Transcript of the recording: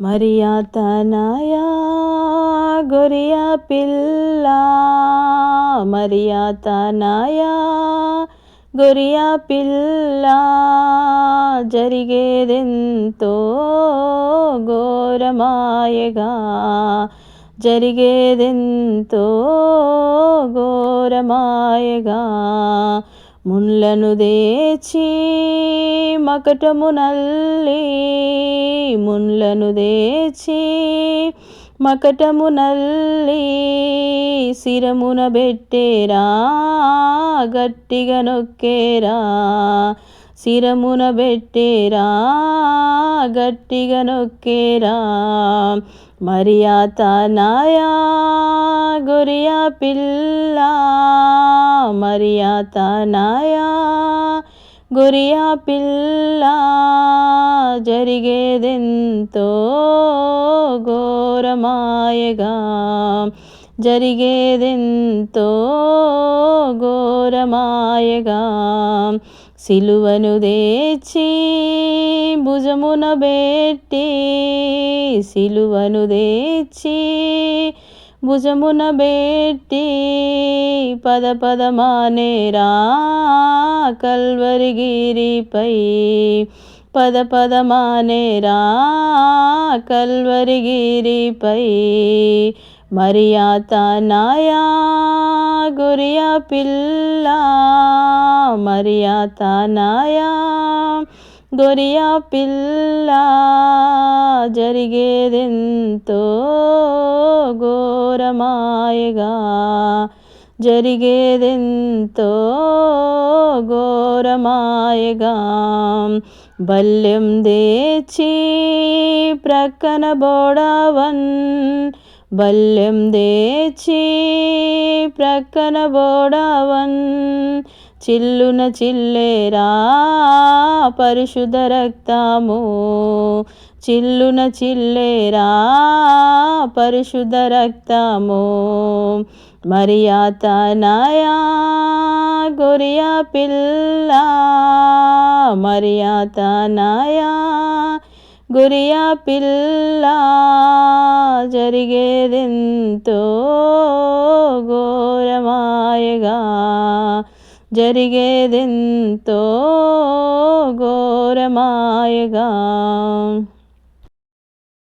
మరియా తనయా గొరియా పిల్ల. మరియా తనయా గొరియా పిల్ల. జరిగేదెంతో ఘోరమాయగా. జరిగేదెంతో ఘోరమాయగా. ముళ్ళను దేచి మకటమునల్లి ముళ్ళను దేచి మకటమునల్లి సిరమున శిరమున పెట్టేరా గట్టిగా నొక్కేరా. శిరమున పెట్టేరా గట్టిగా నొక్కేరా. మరియా నాయా గొరియా పిల్ల. మరియా తనయా గొరియా పిల్ల జరిగేదెంతో ఘోరమాయగా. జరిగేదెంతో ఘోరమాయగా. సిలువను దేచి భుజమున బెట్టి సిలువను దేచి భుజమున బేట్టి పద పదమానేరా కల్వరిగిరిపై. పద పదమానేరా కల్వరిగిరిపై. మరియాత నాయా గురియా పిల్ల. మరియాత నాయా గొరియా పిల్ల. జరిగేదెంతో ఘోరమాయగా జరిగేదెంతో ఘోరమాయగా బల్యం దేచి ప్రక్కన బోడవన్ బల్యం దేచి ప్రక్కన బోడవన్ చిల్లున చిల్లేరా పరిశుద్ధ రక్తము? చిల్లున చిల్లేరా పరిశుద్ధ రక్తము? మరియా తనయా గొరియా పిల్ల? మరియా తనయా గురియా పిల్ల? జరిగేదెంతో ఘోరమాయగా? జరిగేదెంతో ఘోరమాయగా.